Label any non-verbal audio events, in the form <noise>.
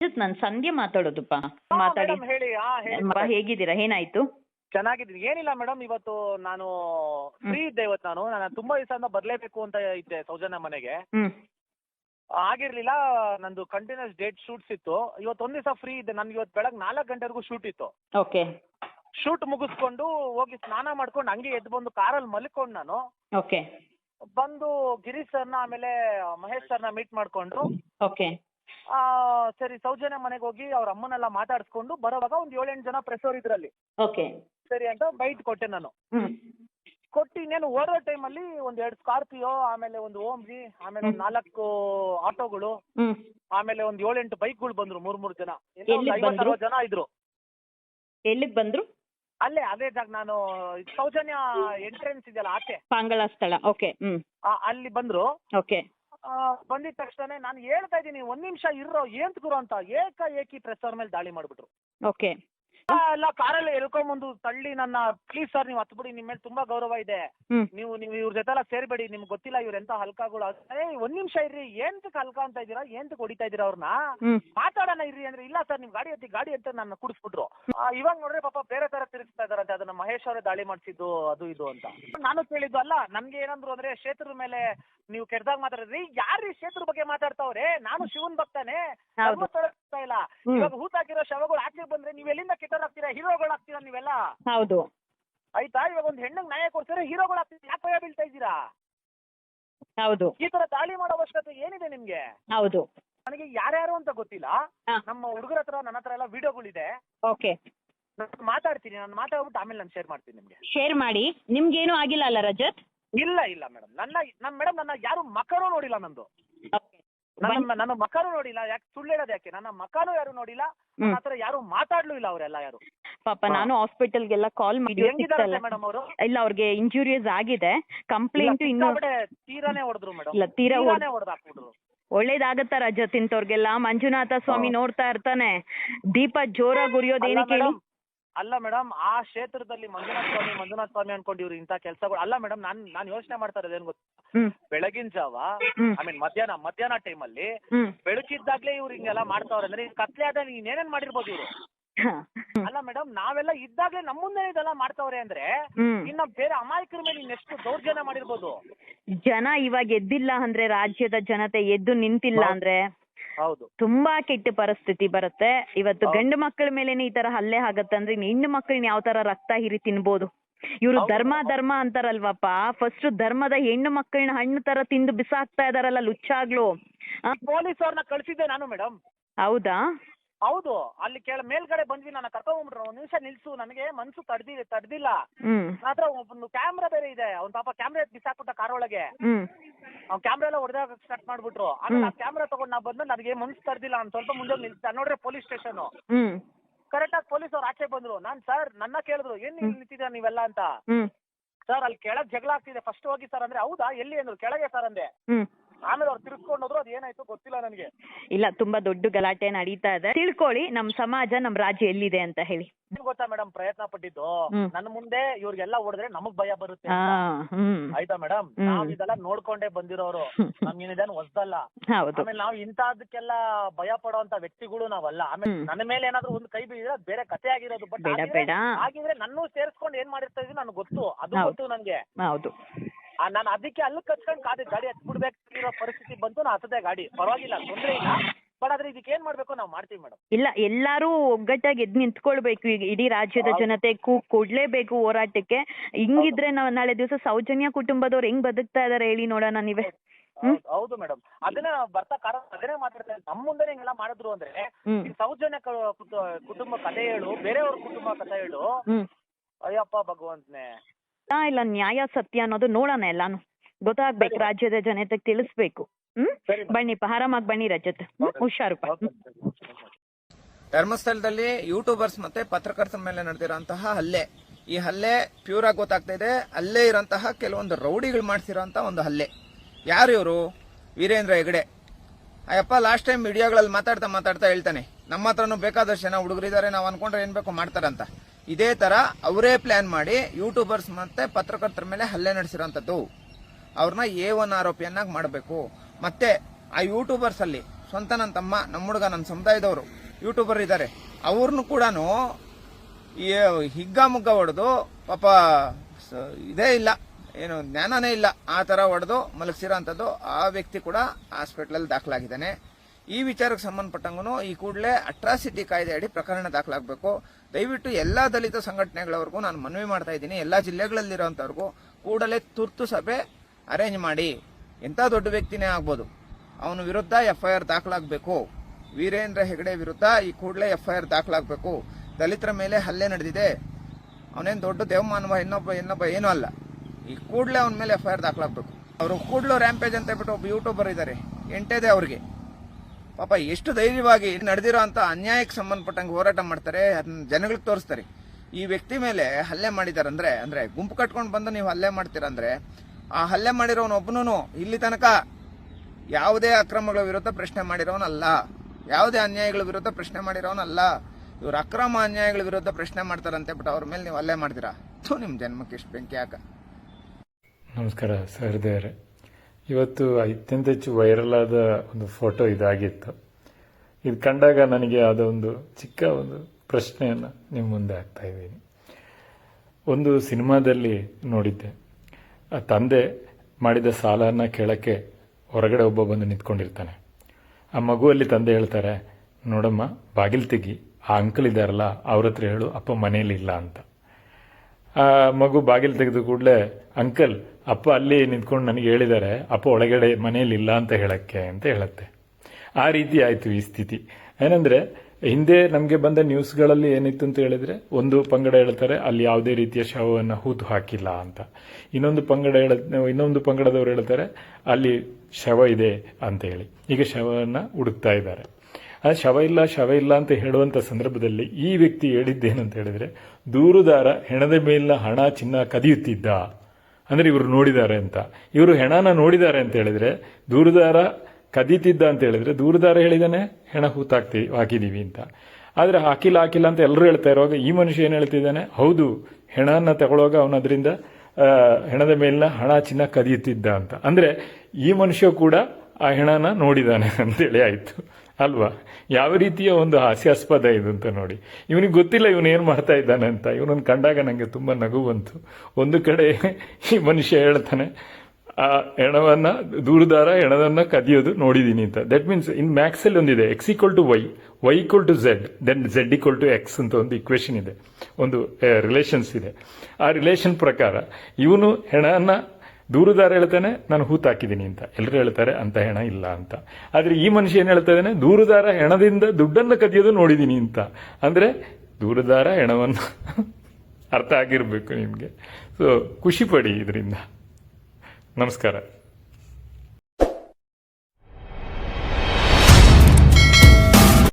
ನಾನು ಸಂಧ್ಯಾ ಮಾತಾಡೋದಪ್ಪ. ಮಾತಾಡಿ. ಮೇಡಮ್ ಹೇಳಿ. ಹಾ ಹೇಳಿ ಅಮ್ಮ, ಹೇಗಿದ್ದೀರಾ? ಏನಾಯ್ತು? ಚೆನ್ನಾಗಿದ್ದೀನಿ. ಏನಿಲ್ಲ ಮೇಡಮ್ ಇವತ್ತು ನಾನು ಫ್ರೀ ಇದ್ದೆ ಇವತ್ತು ನಾನು. ನಾನು ತುಂಬಾ ದಿವಸದಿಂದ ಬರ್ಲೇಬೇಕು ಅಂತ ಇದ್ದೆ ಸೌಜನ್ಯ ಮನೆಗೆ. ಹ್ಮ್. ಆಗಿರ್ಲಿಲ್ಲ ನಂದು ಕಂಟಿನ್ಯೂಸ್ ಡೇಟ್ ಶೂಟ್ಸ್ ಇತ್ತು. ಇವತ್ತು ಒಂದ್ ದಿವಸ ಫ್ರೀ ಇದ್ದೆ. ನನ್ಗೆ ಇವತ್ತು ಬೆಳಗ್ಗೆ ನಾಲ್ಕು ಗಂಟೆವರೆಗೂ ಶೂಟ್ ಇತ್ತು. ಓಕೆ ಶೂಟ್ ಮುಗಿಸ್ಕೊಂಡು ಹೋಗಿ ಸ್ನಾನ ಮಾಡ್ಕೊಂಡು ಹಂಗೆ ಎದ್ದು ಬಂದು ಕಾರಲ್ಲಿ ಮಲ್ಕೊಂಡು ನಾನು. ಓಕೆ ಬಂದು ಗಿರೀಶ್ ಸರ್ನ ಆಮೇಲೆ ಮಹೇಶ್ ಸರ್ನ ಮೀಟ್ ಮಾಡ್ಕೊಂಡು ಓಕೆ ಆ, ಸರಿ ಸೌಜನ್ಯ ಮನೆಗೆ ಹೋಗಿ ಅವ್ರ ಅಮ್ಮನೆಲ್ಲ ಮಾತಾಡಿಸ್ಕೊಂಡು ಬರೋವಾಗ ಒಂದ್ ಏಳೆಂಟು ಜನ ಪ್ರೆಸರ್ ಇದ್ರಲ್ಲಿ. ಓಕೆ. ಸರಿ ಅಂತ ಬೈಟ್ ಕೊಟ್ಟೆ ನಾನು. ಹ್ಮ್. ಕೊಟ್ಟು ಇನ್ನೇನು ಓಡೋ ಅಲ್ಲಿ ಒಂದ್ ಎರಡ್ ಸ್ಕಾರ್ಪಿಯೋ ಆಮೇಲೆ ಒಂದು ಓಮ್ಜಿ ಆಮೇಲೆ ಒಂದು ನಾಲ್ಕು ಆಟೋಗಳು ಹ್ಮ್. ಆಮೇಲೆ ಒಂದ್ ಏಳೆಂಟು ಬೈಕ್ಗಳು ಬಂದ್ರು ಮೂರ್ ಮೂರ್ ಜನ. ಎಲ್ಲ ಒಂದು ಎಲ್ಲಿಗ್ ಐವತ್ತು ಬಂದ್ರು? ಅರವತ್ತು ಜನ ಇದ್ರು. ಎಲ್ಲಿಗ್ ಬಂದ್ರು? ಅಲ್ಲೇ ಅದೇ ಜಾಗ ನಾನು ಸೌಜನ್ಯ ಎಂಟ್ರೆನ್ಸ್ ಇದೆಯಲ್ಲ ಆಚೆ. ಪಾಂಗಳ ಸ್ಥಳ. ಓಕೆ. ಹ್ಮ್. ಆ, ಅಲ್ಲಿ ಬಂದ್ರು. ಓಕೆ. ಬಂದಿದ ತಕ್ಷಣ ನಾನು ಹೇಳ್ತಾ ಇದ್ದೀನಿ, ಒಂದ್ ನಿಮಿಷ ಇರೋ ಏನ್ ಗುರು ಅಂತ ಏಕ ಏಕಿ ಅವ್ರ ಮೇಲೆ ದಾಳಿ ಮಾಡ್ಬಿಟ್ರು. ಓಕೆ ಎಲ್ಲ ಕಾರಲ್ಲಿ ಎಳ್ಕೊಂಬಂದು ತಳ್ಳಿ ನನ್ನ ಪ್ಲೀಸ್ ಸರ್ ನೀವು ಹತ್ಬಿಡಿ ನಿಮ್ಮ ಮೇಲೆ ತುಂಬಾ ಗೌರವ ಇದೆ. ಹ್ಮ್. ನೀವು ನೀವು ಇವ್ರ ಜೊತೆ ಎಲ್ಲ ಸೇರ್ಬೇಡಿ ನಿಮ್ಗೆ ಗೊತ್ತಿಲ್ಲ ಇವ್ರ ಎಂತ ಹಲ್ಕಾಗಳು ಏ ಒಂದ್ ನಿಮಿಷ ಇರ್ರಿ ಏಂತಕ್ ಹಲ್ಕ ಅಂತ ಇದೀರಾ ಏಂತಕ್ ಹೊಡಿತಾ ಇದೀರಾ ಅವ್ರನ್ನ ಹ್ಮ್. ಮಾತಾಡೋಣ ಇರ್ರಿ ಅಂದ್ರೆ ಇಲ್ಲ ಸರ್ ನಿಮ್ ಗಾಡಿ ಹತ್ತಿ ಗಾಡಿ ಅಂತ ನನ್ನ ಕುಡಿಸ್ಬಿಟ್ರು. ಆ, ಇವಾಗ ನೋಡ್ರಿ ಪಾಪ ಬೇರೆ ತರ ತಿರುಗಿಸ್ತಾ ಇದಾರಂತೆ ಅದನ್ನ ಮಹೇಶ್ ಅವರೇ ದಾಳಿ ಮಾಡಿಸಿದ್ದು ಅದು ಇದು ಅಂತ. ನಾನು ಕೇಳಿದ್ದು ಅಲ್ಲ ನಮ್ಗೆ ಏನಂದ್ರು ಅಂದ್ರೆ ಕ್ಷೇತ್ರದ ಮೇಲೆ ನೀವು ಕೆಟ್ಟದಾಗ ಮಾತಾಡಿದ್ರಿ. ಯಾರ್ರಿ ಕ್ಷೇತ್ರ ಬಗ್ಗೆ ಮಾತಾಡ್ತಾವ್ರೆ? ನಾನು ಶಿವನ್ ಭಕ್ತಾನೆ. ಹೌದು. ಧರ್ಮಸ್ಥಳ ಹೋಗ್ತಾ ಇಲ್ಲ. ಹ್ಮ್. ಇವಾಗ ಹೂತಾಕಿರೋ ಶವಗಳು ಆಚೆ ಬಂದ್ರೆ ನೀವ್ ಎಲ್ಲಿಂದ ಕೆಟ್ಟರಾಗ್ತೀರಾ ಹೀರೋಗಳು ಆಗ್ತೀರಾ ನೀವೆಲ್ಲ? ಹೌದು. ಆಯ್ತಾ? ಇವಾಗ ಒಂದು ಹೆಣ್ಣಿಗೆ ನ್ಯಾಯ ಕೊಡ್ತೀರಾ ಹೀರೋಗಳು ಆಗ್ತೀರಾ ಯಾಕೆ ಭಯ ಬೀಳ್ತಾ ಇದ್ದೀರಾ? ಹೌದು. ಈ ತರ ದಾಳಿ ಮಾಡೋ ಅವಶ್ಯಕತೆ ಏನಿದೆ ನಿಮ್ಗೆ? ಹೌದು. ನನಗೆ ಯಾರ್ಯಾರು ಅಂತ ಗೊತ್ತಿಲ್ಲ. ಹಾ. ನಮ್ಮ ಹುಡುಗರ ಹತ್ರ ನನ್ನ ಹತ್ರ ಎಲ್ಲ ವಿಡಿಯೋಗಳಿದೆ. ಓಕೆ. ನಾನು ಮಾತಾಡ್ತೀನಿ. ನಾನು ಮಾತಾಡ್ಬಿಟ್ಟು ಆಮೇಲೆ ನಾನು ಶೇರ್ ಮಾಡ್ತೀನಿ ನಿಮ್ಗೆ. ಶೇರ್ ಮಾಡಿ. ನಿಮ್ಗೇನು ಆಗಿಲ್ಲ ಅಲ್ಲ ರಜತ್? ಇಲ್ಲ ಇಲ್ಲ ಮೇಡಮ್ ನನ್ನ ನಮ್ಮ ಮೇಡಮ್ ನನ್ನ ಯಾರು ಮಕ್ಕಳು ನೋಡಿಲ್ಲ ನಂದು. ಓಕೆ. ನನ್ನ ನನ್ನ ಮಕ್ಕನೂ ನೋಡಿಲ್ಲ ಯಾಕೆ ಸುಳ್ಳು ಹೇಳೋದು ಯಾಕೆ? ನನ್ನ ಮಕಾನು ಯಾರು ನೋಡಿಲ್ಲ ನನ್ನ ಹತ್ರ ಯಾರು ಮಾತಾಡ್ಲೂ ಇಲ್ಲ ಅವರೆಲ್ಲ ಯಾರು. ಪಾಪ ನಾನು ಹಾಸ್ಪಿಟಲ್ ಹಾಸ್ಪಿಟಲ್ಗೆಲ್ಲ ಕಾಲ್ ಮಾಡಿ ಮೇಡಮ್ ಅವರು? ಇಲ್ಲ ಅವ್ರಿಗೆ ಇಂಜುರಿಯಸ್ ಆಗಿದೆ. ಕಂಪ್ಲೇಂಟ್ ಇನ್ನು ತೀರಾನೇ ಹೊಡೆದ್ರು ಮೇಡಮ್. ಇಲ್ಲ, ತೀರಾ ಹೊಡೆದು ಹಾಕ್ಬಿಟ್ರು ಒಳ್ಳೇದಾಗತ್ತ ರಜತ್ ತಿಂತವ್ರಿಗೆಲ್ಲ? ಮಂಜುನಾಥ ಸ್ವಾಮಿ. ನೋಡ್ತಾ ಇರ್ತಾನೆ. ದೀಪ ಜೋರಾಗಿ ಉರಿಯೋದು ಅಲ್ಲ ಏನಕ್ಕೆ ಹೇಳಿ? ಅಲ್ಲ ಮೇಡಮ್ ಆ ಕ್ಷೇತ್ರದಲ್ಲಿ ಮಂಜುನಾಥ ಸ್ವಾಮಿ ಮಂಜುನಾಥ ಸ್ವಾಮಿ ಅನ್ಕೊಂಡು ಇಂತ ಇಂಥ ಕೆಲಸಗಳು. ಅಲ್ಲ ಮೇಡಮ್ ನಾನ್ ನಾನು ಯೋಚನೆ ಮಾಡ್ತಾ ಇರೋದು ಏನ್ ಗೊತ್ತಾ ಬೆಳಗಿನ ಜಾವ ಐ ಮೀನ್ ಮಧ್ಯಾಹ್ನ ಮಧ್ಯಾಹ್ನ ಟೈಮಲ್ಲಿ ಅಲ್ಲಿ ಬೆಳಕಿದ್ದಾಗ್ಲೇ ಇವ್ರು ಹಿಂಗೆಲ್ಲ ಮಾಡ್ತಾವ್ರೆ ಅಂದ್ರೆ ಕತ್ಲೆ ಆದ ಏನೇನ್ ಮಾಡಿರ್ಬೋದು ಇವ್ರು. ಅಲ್ಲ ಮೇಡಮ್ ನಾವೆಲ್ಲ ಇದ್ದಾಗ್ಲೇ ನಮ್ಮ ಮುಂದೆ ಇದೆಲ್ಲ ಮಾಡ್ತಾವ್ರೆ ಅಂದ್ರೆ ಇನ್ನ ಬೇರೆ ಅಮಾಯಕರ ಮೇಲೆ ಎಷ್ಟು ದೌರ್ಜನ್ಯ ಮಾಡಿರ್ಬೋದು? ಜನ ಇವಾಗ ಎದ್ದಿಲ್ಲ ಅಂದ್ರೆ ರಾಜ್ಯದ ಜನತೆ ಎದ್ದು ನಿಂತಿಲ್ಲ ಅಂದ್ರೆ ಹೌದು. ತುಂಬಾ ಕೆಟ್ಟ ಪರಿಸ್ಥಿತಿ ಬರುತ್ತೆ. ಇವತ್ತು. ಗಂಡು ಮಕ್ಕಳ ಮೇಲೇನೆ ಈ ತರ ಹಲ್ಲೆ ಆಗತ್ತೆ ಅಂದ್ರೆ ಹೆಣ್ಣು ಮಕ್ಕಳನ್ನ ಯಾವ ತರ ರಕ್ತ ಹೀರಿ ತಿನ್ಬೋದು? ಇವ್ರು ಧರ್ಮ. ಧರ್ಮ ಅಂತಾರಲ್ವಪ್ಪ? ಫಸ್ಟ್ ಧರ್ಮದ ಹೆಣ್ಣು ಮಕ್ಕಳನ್ನ ಹಣ್ಣು ತರ ತಿಂದು ಬಿಸಾಕ್ತಾ ಇದಾರಲ್ಲ ಲುಚ್ಚಾಗ್ಲು. ಪೊಲೀಸ್ ಅವ್ರನ್ನ ಕಳ್ಸಿದ್ದೆ ನಾನು ಮೇಡಮ್ ಹೌದಾ? ಹೌದು. ಅಲ್ಲಿ ಕೇಳ ಮೇಲ್ಗಡೆ ಬಂದ್ವಿ ನನ್ನ ಕರ್ಕೊಂಡ್ಬಿಟ್ರು ಒಂದ್ ನಿಮಿಷ ನಿಲ್ಸು ನನಗೆ ಮನ್ಸು ತಡ್ದಿ ತಡ್ದಿಲ್ಲ. ಹತ್ರ ಒಂದು ಕ್ಯಾಮ್ರಾ ಬೇರೆ ಇದೆ. ಅವ್ನ್ ಪಾಪ ಕ್ಯಾಮ್ರಾ ಬಿಸಾಕ್ಬಿಟ್ಟ ಕಾರ್ ಒಳಗೆ. ಅವ್ ಅವ್ನ್ ಕ್ಯಾಮ್ರಾ ಎಲ್ಲ ಹೊಡೆದಾಗ ಸ್ಟಾರ್ಟ್ ಮಾಡ್ಬಿಟ್ರು. ಆಮೇಲೆ ಆ ಕ್ಯಾಮ್ರಾ ತಗೊಂಡ್ ನಾ ಬಂದು ನನಗೆ ಮನ್ಸು ತಡ್ದಿಲ್ಲ ಅವ್ನ್ ಸ್ವಲ್ಪ ಮುಂದೆ ನಿಲ್ಸ ನೋಡ್ರೆ ಪೊಲೀಸ್ ಸ್ಟೇಷನ್. ಹ್ಮ್. ಕರೆಕ್ಟ್ ಆಗಿ ಪೊಲೀಸ್ ಅವ್ರು ಆಚೆ ಬಂದ್ರು. ನಾನ್ ಸರ್ ನನ್ನ ಕೇಳಿದ್ರು ಏನ್ ಇಲ್ಲಿ ನಿಂತಿದ್ದೀರಾ ನೀವೆಲ್ಲ ಅಂತ? ಹ್ಮ್. ಸರ್ ಅಲ್ಲಿ ಕೆಳಗ್ ಜಗಳ ಆಗ್ತಿದೆ. ಫಸ್ಟ್ ಹೋಗಿ ಸರ್ ಅಂದ್ರೆ ಹೌದಾ? ಎಲ್ಲಿ? ಅಂದ್ರು. ಕೆಳಗೆ ಸರ್ ಅಂದೆ. ಹ್ಮ್. ಆಮೇಲೆ ಅವ್ರು ತಿರ್ಸ್ಕೊಂಡು ಹೋದ್ರು ಅದು ಏನಾಯ್ತು ಗೊತ್ತಿಲ್ಲ ನನಗೆ. ಇಲ್ಲ ತುಂಬಾ ದೊಡ್ಡ ಗಲಾಟೆ ನಡೀತಾ ಇದೆ. ತಿಳ್ಕೊಳ್ಳಿ ನಮ್ ಸಮಾಜ ನಮ್ ರಾಜ್ಯ ಎಲ್ಲಿದೆ ಅಂತ ಹೇಳಿ. ಏನ್ ಗೊತ್ತಾ ಮೇಡಮ್ ಪ್ರಯತ್ನ ಪಟ್ಟಿದ್ದು. ನನ್ನ ಮುಂದೆ ಇವ್ರಿಗೆಲ್ಲ ಹೊಡೆದ್ರೆ ನಮಗ್ ಭಯ ಬರುತ್ತೆ. ಹ್ಮ್. ಆಯ್ತಾ ಮೇಡಮ್. ನಾವ್ ಇದೆಲ್ಲ ನೋಡ್ಕೊಂಡೇ ಬಂದಿರೋರು. ನಮ್ಗೇನಿದೆ ಹೊಸದಲ್ಲ. ಹೌದು. ಆಮೇಲೆ ನಾವು ಇಂತಹದಕ್ಕೆಲ್ಲ ಭಯ ಪಡುವಂತ ವ್ಯಕ್ತಿಗಳು ನಾವಲ್ಲ. ಆಮೇಲೆ ಹ್ಮ್. ನನ್ನ ಮೇಲೆ ಏನಾದ್ರು ಒಂದು ಕೈ ಬೀಳಿದ್ರೆ ಅದ್ ಬೇರೆ ಕತೆ ಆಗಿರೋದು. ಬಟ್ ಹಾಗಿದ್ರೆ ಬೇಡ. ನನ್ನೂ ಸೇರಿಸ್ಕೊಂಡು ಏನ್ ಮಾಡಿರ್ತಾ ಇದ್ವಿ ನನ್ಗೆ ಗೊತ್ತು. ಅದು ಹೌದು. ಗೊತ್ತು ನನ್ಗೆ ಹೌದು. ನಾನು ಅದಕ್ಕೆ ಅಲ್ಲಿ ಕಟ್ಕೊಂಡು ಕಾದಿ ಗಾಡಿ ಹತ್ಬಿಡ್ಬೇಕಿರೋ ಪರಿಸ್ಥಿತಿ ಬಂತು ನಾ ಹತ್ತದೆ ಗಾಡಿ. ಪರವಾಗಿಲ್ಲ ತೊಂದ್ರೆ ಇಲ್ಲ. ಬಟ್ ಆದ್ರೆ ಇದಕ್ಕೆ ಏನ್ ಮಾಡ್ಬೇಕು ನಾವು ಮಾಡ್ತೀವಿ ಮೇಡಮ್. ಇಲ್ಲ ಎಲ್ಲಾರು ಒಗ್ಗಟ್ಟಾಗಿ ಎದ್ ನಿಂತ್ಕೊಳ್ಬೇಕು. ಈಗ ಇಡೀ ರಾಜ್ಯದ ಜನತೆ ಕೂ ಕೊಡ್ಲೇಬೇಕು ಹೋರಾಟಕ್ಕೆ. ಹಿಂಗಿದ್ರೆ ನಾವ್ ನಾಳೆ ದಿವಸ ಸೌಜನ್ಯ ಕುಟುಂಬದವ್ರು ಹೆಂಗ್ ಬದುಕ್ತಾ ಇದಾರೆ ಹೇಳಿ ನೋಡೋಣ ನೀವೇ. ಹೌದು- ಹೌದು ಮೇಡಮ್. ಅದನ್ನ ಬರ್ತಾ ಕಾರಣ ಅದನ್ನೇ ಮಾತಾಡ್ತಾ. ನಮ್ಮ ಮುಂದೆ ಹಿಂಗೆಲ್ಲ ಮಾಡಿದ್ರು ಅಂದ್ರೆ ಹ್ಮ್. ಈ ಸೌಜನ್ಯ ಕ- ಕುಟ- ಕುಟುಂಬ ಕಥೆ ಹೇಳು ಬೇರೆಯವ್ರ ಕುಟುಂಬ ಕಥೆ ಹೇಳು. ಹ್ಮ್. ಅಯ್ಯಪ್ಪ ಭಗವಂತನೇ. ಆ, ಇಲ್ಲ ನ್ಯಾಯ ಸತ್ಯ ಅನ್ನೋದು ನೋಡೋಣ ಎಲ್ಲಾನು. ಗೊತ್ತಾಗ್ಬೇಕು ರಾಜ್ಯದ ಜನತೆಗೆ ತಿಳಿಸ್ಬೇಕು. ಹ್ಮ್. ಬನ್ನಿಪ್ಪ ಆರಾಮಾಗಿ ಬನ್ನಿ ರಜತ್. ಹುಷಾರು. ಹುಷಾರಪ್ಪ. ಧರ್ಮಸ್ಥಳದಲ್ಲಿ ಯೂಟ್ಯೂಬರ್ಸ್ ಮತ್ತೆ ಪತ್ರಕರ್ತರ ಮೇಲೆ ನಡೆದಿರೋಂತಹ ಹಲ್ಲೆ. ಈ ಹಲ್ಲೆ ಪ್ಯೂರ್ ಆಗಿ ಗೊತ್ತಾಗ್ತಾ ಇದೆ. ಅಲ್ಲೇ ಇರೋಂತಹ ಕೆಲವೊಂದು ರೌಡಿಗಳು ಮಾಡ್ಸಿರೋಂಥ ಒಂದು ಹಲ್ಲೆ. ಯಾರು ಇವರು? ವೀರೇಂದ್ರ ಹೆಗಡೆ. ಅಯ್ಯಪ್ಪ ಲಾಸ್ಟ್ ಟೈಮ್ ಮೀಡಿಯಾಗಳಲ್ಲಿ ಮಾತಾಡ್ತಾ ಮಾತಾಡ್ತಾ ಹೇಳ್ತಾನೆ ನಮ್ಮ ಹತ್ರನೂ ಬೇಕಾದಷ್ಟು ಜನ ಹುಡುಗರಿದ್ದಾರೆ ನಾವು ಅನ್ಕೊಂಡ್ರೆ ಏನ್ ಬೇಕು ಮಾಡ್ತಾರಂತ. ಇದೇ ತರ ಅವರೇ ಪ್ಲಾನ್ ಮಾಡಿ ಯೂಟ್ಯೂಬರ್ಸ್ ಮತ್ತೆ ಪತ್ರಕರ್ತರ ಮೇಲೆ ಹಲ್ಲೆ ನಡೆಸಿರೋಂಥದ್ದು. ಅವ್ರನ್ನ ಎ ಒನ್ ಆರೋಪಿಯನ್ನಾಗಿ ಮಾಡಬೇಕು. ಮತ್ತೆ ಆ ಯೂಟ್ಯೂಬರ್ಸ್ ಅಲ್ಲಿ ಸ್ವಂತ ನನ್ನ ತಮ್ಮ ನಮ್ಮ ಹುಡುಗ ನನ್ನ ಸಮುದಾಯದವರು ಯೂಟ್ಯೂಬರ್ ಇದ್ದಾರೆ ಅವ್ರನ್ನು ಕೂಡ ಹಿಗ್ಗಾಮುಗ್ಗ ಹೊಡೆದು ಪಾಪ ಇದೇ ಇಲ್ಲ. ಏನು, ಜ್ಞಾನನೇ ಇಲ್ಲ. ಆ ತರ ಹೊಡೆದು ಮಲಗಿಸಿರೋಂಥದ್ದು ಆ ವ್ಯಕ್ತಿ ಕೂಡ ಹಾಸ್ಪಿಟ್ಲಲ್ಲಿ ದಾಖಲಾಗಿದ್ದಾನೆ. ಈ ವಿಚಾರಕ್ಕೆ ಸಂಬಂಧಪಟ್ಟಂಗೂ ಈ ಕೂಡಲೇ ಅಟ್ರಾಸಿಟಿ ಕಾಯ್ದೆ ಅಡಿ ಪ್ರಕರಣ ದಾಖಲಾಗಬೇಕು. ದಯವಿಟ್ಟು ಎಲ್ಲಾ ದಲಿತ ಸಂಘಟನೆಗಳವರೆಗೂ ನಾನು ಮನವಿ ಮಾಡ್ತಾ ಇದ್ದೀನಿ. ಎಲ್ಲಾ ಜಿಲ್ಲೆಗಳಲ್ಲಿರೋಂಥವ್ರಿಗೂ ಕೂಡಲೇ ತುರ್ತು ಸಭೆ ಅರೇಂಜ್ ಮಾಡಿ ಎಂಥ ದೊಡ್ಡ ವ್ಯಕ್ತಿನೇ ಆಗ್ಬೋದು. ಅವನ ವಿರುದ್ಧ ಎಫ್ಐಆರ್ ದಾಖಲಾಗಬೇಕು. ವೀರೇಂದ್ರ ಹೆಗಡೆ ವಿರುದ್ಧ ಈ ಕೂಡಲೇ ಎಫ್ ಐ ಆರ್ ದಾಖಲಾಗಬೇಕು. ದಲಿತರ ಮೇಲೆ ಹಲ್ಲೆ ನಡೆದಿದೆ. ಅವನೇನು ದೊಡ್ಡ ದೇವಮಾನವ ಇನ್ನೊಬ್ಬ ಇನ್ನೊಬ್ಬ ಏನೂ ಅಲ್ಲ. ಈ ಕೂಡಲೇ ಅವನ ಮೇಲೆ ಎಫ್ ಐ ಆರ್ ದಾಖಲಾಗಬೇಕು. ಅವರು ಕೂಡಲೋ ರ್ಯಾಂಪೇಜ್ ಅಂತ ಹೇಳ್ಬಿಟ್ಟು ಒಬ್ಬ ಯೂಟ್ಯೂಬರ್ ಇದ್ದಾರೆ. ಎಂಟೇದೆ ಅವ್ರಿಗೆ. ಪಾಪ ಎಷ್ಟು ಧೈರ್ಯವಾಗಿ ನಡೆದಿರೋ ಅಂತ ಅನ್ಯಾಯಕ್ಕೆ ಸಂಬಂಧಪಟ್ಟಂಗೆ ಹೋರಾಟ ಮಾಡ್ತಾರೆ, ಅದನ್ನ ಜನಗಳಿಗೆ ತೋರಿಸ್ತಾರೆ. ಈ ವ್ಯಕ್ತಿ ಮೇಲೆ ಹಲ್ಲೆ ಮಾಡಿದಾರಂದ್ರೆ, ಅಂದ್ರೆ ಗುಂಪು ಕಟ್ಕೊಂಡು ಬಂದು ನೀವು ಹಲ್ಲೆ ಮಾಡ್ತೀರಂದ್ರೆ ಆ ಹಲ್ಲೆ ಒಬ್ಬನು ಇಲ್ಲಿ ತನಕ ಯಾವುದೇ ಅಕ್ರಮಗಳ ವಿರುದ್ಧ ಪ್ರಶ್ನೆ ಮಾಡಿರೋನಲ್ಲ. ಯಾವುದೇ ಅನ್ಯಾಯಗಳ ವಿರುದ್ಧ ಪ್ರಶ್ನೆ ಮಾಡಿರೋನಲ್ಲ. ಇವ್ರು ಅಕ್ರಮ ಅನ್ಯಾಯಗಳ ವಿರುದ್ಧ ಪ್ರಶ್ನೆ ಮಾಡ್ತಾರಂತೆ, ಬಟ್ ಅವ್ರ ಮೇಲೆ ನೀವು ಹಲ್ಲೆ ಮಾಡ್ತೀರಾ? ಥೂ ನಿಮ್ಮ ಜನ್ಮಕ್ಕೆ ಇಷ್ಟು ಬೆಂಕಿ ಯಾಕ ನಮಸ್ಕಾರ ಸಹೃದಯರೇ ಇವತ್ತು ಅತ್ಯಂತ ಹೆಚ್ಚು ವೈರಲ್ ಆದ ಒಂದು ಫೋಟೋ ಇದಾಗಿತ್ತು. ಇದು ಕಂಡಾಗ ನನಗೆ ಆದ ಒಂದು ಚಿಕ್ಕ ಒಂದು ಪ್ರಶ್ನೆಯನ್ನು ನಿಮ್ಮ ಮುಂದೆ ಹಾಕ್ತಾ ಇದ್ದೀನಿ. ಒಂದು ಸಿನಿಮಾದಲ್ಲಿ ನೋಡಿದ್ದೆ. ತಂದೆ ಮಾಡಿದ ಸಾಲನ ಕೇಳಕ್ಕೆ ಹೊರಗಡೆ ಒಬ್ಬ ಬಂದು ನಿಂತ್ಕೊಂಡಿರ್ತಾನೆ. ಆ ಮಗುವಲ್ಲಿ ತಂದೆ ಹೇಳ್ತಾರೆ, ನೋಡಮ್ಮ, ಬಾಗಿಲು ತೆಗಿ, ಆ ಅಂಕಲ್ ಇದ್ದಾರಲ್ಲ ಅವ್ರ ಹತ್ರ ಹೇಳು, ಅಪ್ಪ ಮನೆಯಲ್ಲಿ ಇಲ್ಲ ಅಂತ. ಆ ಮಗು ಬಾಗಿಲು ತೆಗೆದ ಕೂಡಲೇ ಅಂಕಲ್ ಅಪ್ಪ ಅಲ್ಲಿ ನಿಂತ್ಕೊಂಡು ನನಗೆ ಹೇಳಿದ್ದಾರೆ ಅಪ್ಪ ಒಳಗಡೆ ಮನೆಯಲ್ಲಿ ಇಲ್ಲ ಅಂತ ಹೇಳಕ್ಕೆ, ಅಂತ ಹೇಳುತ್ತೆ. ಆ ರೀತಿ ಆಯ್ತು ಈ ಸ್ಥಿತಿ. ಏನಂದ್ರೆ ಹಿಂದೆ ನಮಗೆ ಬಂದ ನ್ಯೂಸ್ಗಳಲ್ಲಿ ಏನಿತ್ತು ಅಂತ ಹೇಳಿದ್ರೆ, ಒಂದು ಪಂಗಡ ಹೇಳ್ತಾರೆ, ಅಲ್ಲಿ ಯಾವುದೇ ರೀತಿಯ ಶವವನ್ನು ಹೂದು ಹಾಕಿಲ್ಲ ಅಂತ. ಇನ್ನೊಂದು ಪಂಗಡ ಹೇಳ, ಇನ್ನೊಂದು ಪಂಗಡದವರು ಹೇಳ್ತಾರೆ, ಅಲ್ಲಿ ಶವ ಇದೆ ಅಂತ ಹೇಳಿ. ಈಗ ಶವವನ್ನು ಹುಡುಕ್ತಾ ಇದ್ದಾರೆ. ಆ ಶವ ಇಲ್ಲ ಶವ ಇಲ್ಲ ಅಂತ ಹೇಳುವಂತ ಸಂದರ್ಭದಲ್ಲಿ ಈ ವ್ಯಕ್ತಿ ಹೇಳಿದ್ದೇನಂತ ಹೇಳಿದ್ರೆ, ದೂರುದಾರ ಹೆಣದ ಮೇಲಿನ ಹಣ ಚಿನ್ನ ಕದಿಯುತ್ತಿದ್ದ. ಅಂದ್ರೆ ಇವರು ನೋಡಿದ್ದಾರೆ ಅಂತ. ಇವರು ಹೆಣನ ನೋಡಿದ್ದಾರೆ ಅಂತ ಹೇಳಿದ್ರೆ, ದೂರುದಾರ ಕದೀತಿದ್ದ ಅಂತ ಹೇಳಿದ್ರೆ ದೂರದಾರ ಹೇಳಿದಾನೆ, ಹೆಣ ಹೂತಾಕ್ತಿ, ಹಾಕಿದೀವಿ ಅಂತ. ಆದರೆ ಹಾಕಿಲ್ಲ ಹಾಕಿಲ್ಲ ಅಂತ ಎಲ್ಲರೂ ಹೇಳ್ತಾ ಇರುವಾಗ ಈ ಮನುಷ್ಯ ಏನು ಹೇಳ್ತಿದ್ದಾನೆ? ಹೌದು ಹೆಣನ ತಗೊಳ್ಳುವಾಗ ಅವನದ್ರಿಂದ ಹೆಣದ ಮೇಲಿನ ಹಣ ಚಿನ್ನ ಕದಿಯುತ್ತಿದ್ದ ಅಂತ. ಅಂದರೆ ಈ ಮನುಷ್ಯ ಕೂಡ ಆ ಹೆಣನ ನೋಡಿದಾನೆ ಅಂತೇಳಿ ಆಯಿತು. ಅಲ್ವಾ? ಯಾವ ರೀತಿಯ ಒಂದು ಹಾಸ್ಯಾಸ್ಪದ ಇದು ಅಂತ ನೋಡಿ. ಇವನಿಗೆ ಗೊತ್ತಿಲ್ಲ ಇವನು ಏನು ಮಾಡ್ತಾ ಇದ್ದಾನೆ ಅಂತ. ಇವನನ್ನು ಕಂಡಾಗ ನನಗೆ ತುಂಬ ನಗು ಬಂತು ಒಂದು ಕಡೆ ಈ ಮನುಷ್ಯ ಹೇಳ್ತಾನೆ ಆ ಹೆಣವನ್ನ ದೂರದಾರ ಹೆಣವನ್ನ ಕದಿಯೋದು ನೋಡಿದೀನಿ ಅಂತ. ದಟ್ ಮೀನ್ಸ್ ಇನ್ ಮ್ಯಾಕ್ಸ್ ಅಲ್ಲಿ ಒಂದಿದೆ X equal to Y Y equal to Z then Z equal to X ಅಂತ ಒಂದು ಇಕ್ವೇಶನ್ ಇದೆ. ಒಂದು ರಿಲೇಷನ್ಸ್ ಇದೆ. ಆ ರಿಲೇಷನ್ ಪ್ರಕಾರ ಇವನು ಹೆಣನ ದೂರದಾರ ಹೇಳ್ತಾನೆ, ನಾನು ಹೂತಾಕಿದ್ದೀನಿ ಅಂತ. ಎಲ್ಲರೂ ಹೇಳ್ತಾರೆ ಅಂತ ಹೆಣ ಇಲ್ಲ ಅಂತ. ಆದ್ರೆ ಈ ಮನುಷ್ಯ ಏನು ಹೇಳ್ತಾ ಇದ್ದಾನೆ ದೂರದಾರ ಹೆಣದಿಂದ ದುಡ್ಡನ್ನು ಕದಿಯೋದು ನೋಡಿದೀನಿ ಅಂತ. ಅಂದ್ರೆ ದೂರುದಾರ ಹೆಣವನ್ನು <laughs> ಅರ್ಥ ಆಗಿರಬೇಕು ನಿಮಗೆ. ಸೊ ಖುಷಿ ಪಡಿ ಇದರಿಂದ. ನಮಸ್ಕಾರ